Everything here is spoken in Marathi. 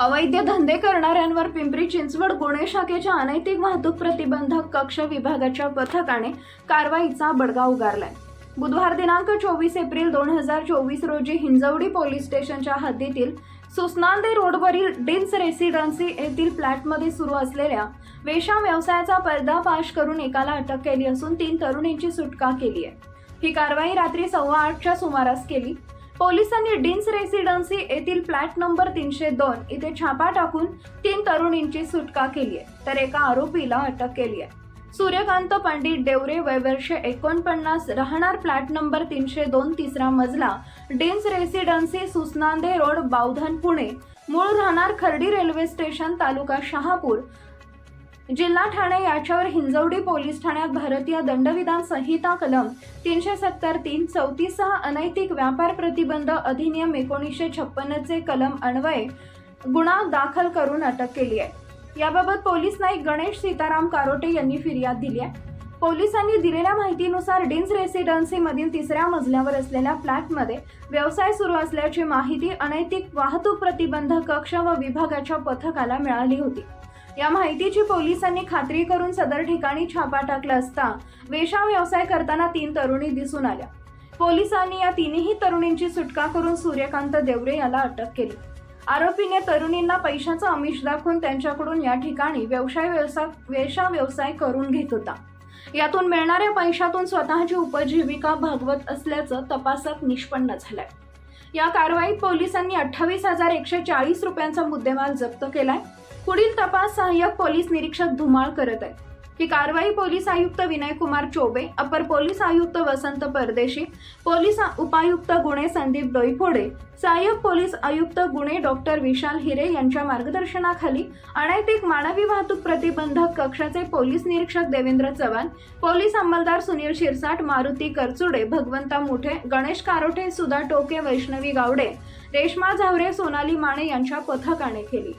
अवैध धंदे करणाऱ्यांवर पिंपरी चिंचवड गुन्हे शाखेच्या अनैतिक वाहतूक प्रतिबंधक कक्ष विभागाच्या पथकाने कारवाईचा बडगा उगारलाय. बुधवार दिनांक चोवीस एप्रिल दोन हजार चोवीस रोजी हिंजवडी पोलीस स्टेशनच्या हद्दीतील सुसनांदे रोडवरील डिन्स रेसिडन्सी येथील फ्लॅटमध्ये सुरू असलेल्या वेशा व्यवसायाचा पर्दाफाश करून एकाला अटक केली असून तीन तरुणींची सुटका केली आहे. ही कारवाई रात्री सव्वा आठच्या सुमारास केली. पोलिसांनी डिन्स रेसिडन्सी येथील फ्लॅट नंबर तीनशे दोन इथे छापा टाकून तीन तरुणींची सुटका केली आहे तर एका आरोपीला अटक केली आहे. सूर्यकांत पंडित डेवरे वय वर्ष एकोणपन्नास राहणार फ्लॅट नंबर तीनशे दोन तिसरा मजला Dean's residency Susnande road Bavdhan Pune. मूळ राहणार खर्डी रेल्वे स्टेशन तालुका शहापूर. जिल्हा ठाणे याच्यावर हिंजवडी पोलीस ठाण्यात भारतीय दंडविधान संहिता कलम तीनशे सत्तर तीन चौतीससह अनैतिक व्यापार प्रतिबंध अधिनियम एकोणीसशे छप्पन्नचे कलम अन्वये गुन्हा दाखल करून अटक केली आहे. याबाबत पोलीस नाईक गणेश सीताराम कारोटे यांनी फिर्याद दिली आहे. पोलिसांनी दिलेल्या माहितीनुसार डिन्स रेसिडेन्सीमधील तिसऱ्या मजल्यावर असलेल्या फ्लॅटमध्ये व्यवसाय सुरू असल्याची माहिती अनैतिक वाहतूक प्रतिबंध कक्ष व विभागाच्या पथकाला मिळाली होती. या माहितीची पोलिसांनी खात्री करून सदर ठिकाणी छापा टाकला असता वेशा व्यवसाय करताना तीन तरुणी दिसून आल्या. पोलिसांनी या तिन्ही तरुणींची सुटका करून सूर्यकांत देवरे याला अटक केली. आरोपीने तरुणींना पैशाचं आमिष दाखवून त्यांच्याकडून या ठिकाणी व्यवसाय व्यवसाय वेशा व्यवसाय करून घेत होता. यातून मिळणाऱ्या पैशातून स्वतःची उपजीविका भागवत असल्याचं तपासात निष्पन्न झालंय. या कारवाईत पोलिसांनी अठ्ठावीस हजार एकशे चाळीस रुपयांचा मुद्देमाल जप्त केलाय. पुढील तपास सहाय्यक पोलीस निरीक्षक धुमाळ करत आहे ही कारवाई पोलीस आयुक्त विनयकुमार चोबे अपर पोलीस आयुक्त वसंत परदेशी पोलीस उपायुक्त गुणे संदीप डोईफोडे सहाय्यक पोलीस आयुक्त गुणे डॉक्टर विशाल हिरे यांच्या मार्गदर्शनाखाली अनैतिक मानवी वाहतूक प्रतिबंधक कक्षाचे पोलीस निरीक्षक देवेंद्र चव्हाण पोलीस अंमलदार सुनील शिरसाट मारुती करचुडे भगवंता मुठे गणेश कारोठे सुधा टोके वैष्णवी गावडे रेश्मा झावरे सोनाली माने यांच्या पथकाने केली.